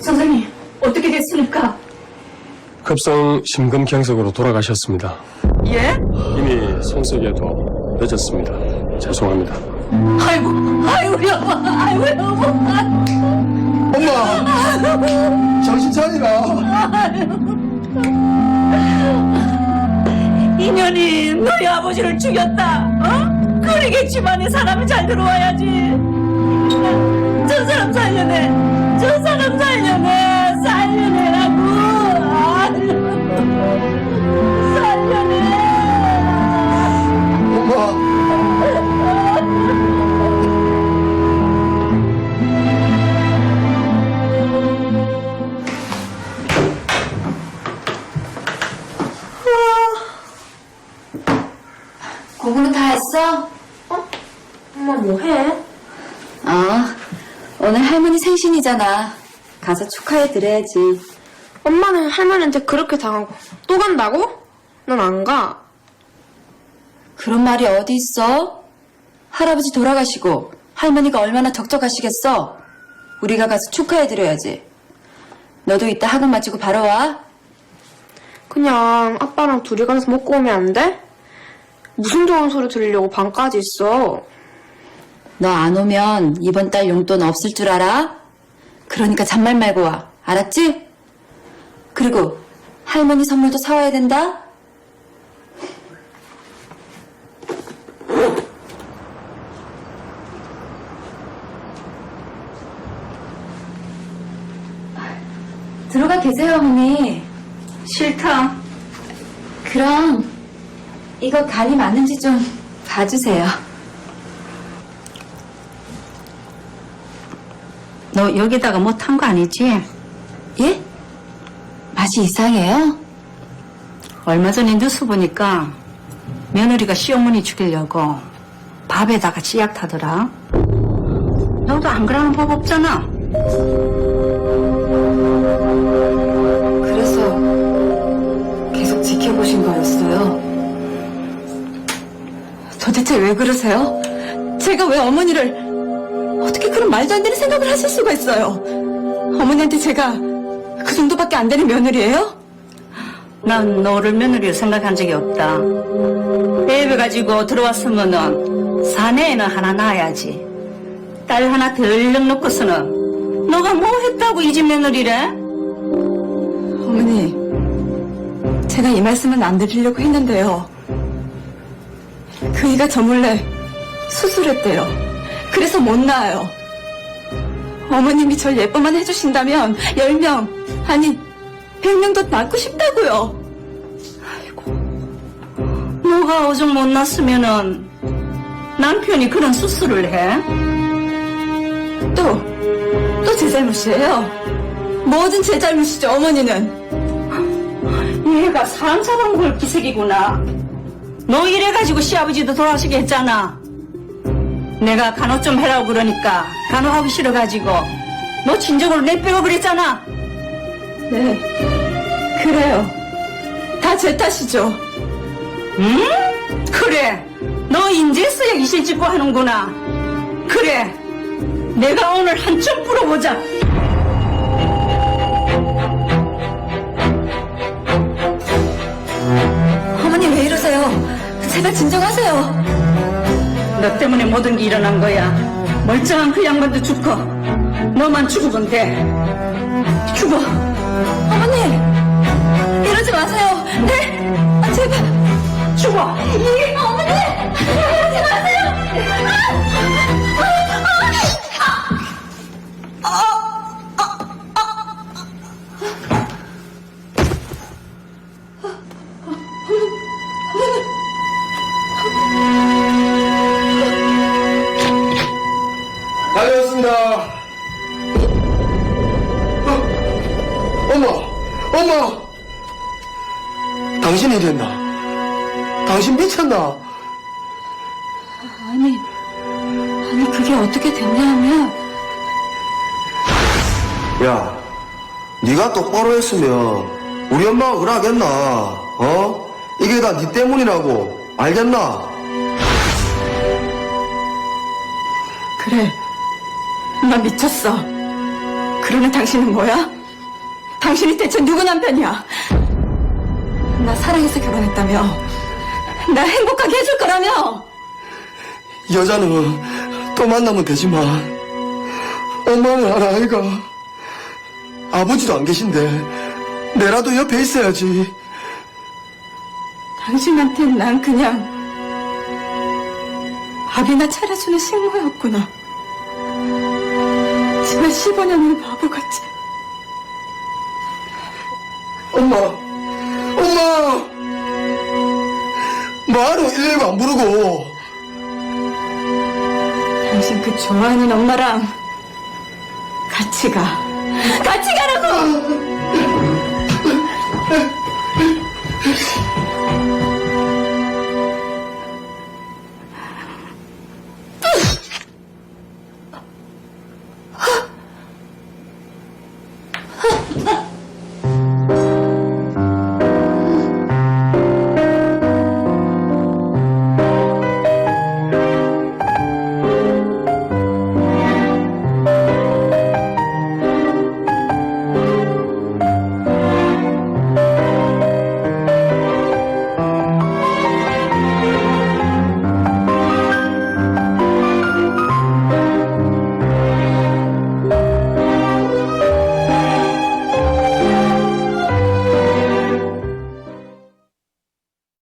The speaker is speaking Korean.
선생님, 어떻게 됐습니까? 급성 심근경색으로 돌아가셨습니다. 예? 이미 손석에도 늦었습니다. 죄송합니다. 아이고, 아이고, 우리 엄마, 아이고, 우리 엄마. 엄마! 정신 차리라. 인연이 너희 아버지를 죽였다. 어? 그러겠지만 사람이 잘 들어와야지. 저 사람 살려내. 저 사람 살려내. 살려내라 오늘 할머니 생신이잖아. 가서 축하해 드려야지. 엄마는 할머니한테 그렇게 당하고 또 간다고? 난 안 가. 그런 말이 어디 있어? 할아버지 돌아가시고 할머니가 얼마나 적적하시겠어? 우리가 가서 축하해 드려야지. 너도 이따 학원 마치고 바로 와. 그냥 아빠랑 둘이 가서 먹고 오면 안 돼? 무슨 좋은 소리 들으려고 방까지 있어. 너 안 오면 이번 달 용돈 없을 줄 알아? 그러니까 잔말 말고 와. 알았지? 그리고 할머니 선물도 사와야 된다? 들어가 계세요, 어머니. 싫다. 그럼 이거 간이 맞는지 좀 봐주세요. 너 여기다가 뭐 탄 거 아니지? 예? 맛이 이상해요? 얼마 전에 뉴스 보니까 며느리가 시어머니 죽이려고 밥에다가 치약 타더라. 너도 안 그러는 법 없잖아. 그래서 계속 지켜보신 거였어요? 도대체 왜 그러세요? 제가 왜 어머니를 어떻게 그런 말도 안 되는 생각을 하실 수가 있어요? 어머니한테 제가 그 정도밖에 안 되는 며느리예요? 난 너를 며느리로 생각한 적이 없다. 애배 가지고 들어왔으면은 사내에는 하나 낳아야지. 딸 하나 덜렁 놓고서는 너가 뭐 했다고 이 집 며느리래? 어머니, 제가 이 말씀은 안 드리려고 했는데요. 그 이가 저 몰래 수술했대요. 그래서 못 나아요. 어머님이 절 예뻐만 해주신다면 10명, 아니 100명도 낳고 싶다고요. 너가 오죽 못 났으면은 남편이 그런 수술을 해? 또, 또 제 잘못이에요. 뭐든 제 잘못이죠, 어머니는. 얘가 사람 잡아먹을 기색이구나. 너 이래가지고 시아버지도 돌아가시게 했잖아. 내가 간호 좀 해라고 그러니까 간호하기 싫어가지고 너 진정으로 내빼고 그랬잖아. 네, 그래요. 다 제 탓이죠. 응? 그래. 너 인제서 여기 실직고 하는구나. 그래. 내가 오늘 한점 풀어보자. 어머니 왜 이러세요? 제발 진정하세요. 너 때문에 모든 게 일어난 거야. 멀쩡한 그 양반도 죽고 너만 죽으면 돼. 죽어. 어머니! 이러지 마세요! 네! 아, 제발! 죽어. 이 어머니! 이러지 마세요! 다 엄마! 엄마! 당신이 됐나? 당신 미쳤나? 아니, 아니, 그게 어떻게 됐냐면, 야, 네가 똑바로 했으면 우리 엄마가 그러겠나? 어? 이게 다 네 때문이라고 알겠나? 그래. 나 미쳤어. 그러는 당신은 뭐야? 당신이 대체 누구 남편이야? 나 사랑해서 결혼했다며? 나 행복하게 해줄 거라며? 여자는 또 만나면 되지만 엄마는 알아 아이가 아버지도 안 계신데 내라도 옆에 있어야지 당신한텐 난 그냥 밥이나 차려주는 식모였구나. 지난 15년을 바보같이. 엄마 엄마 뭐하러 119 안 부르고 당신 그 좋아하는 엄마랑 같이 가. 같이 가라고!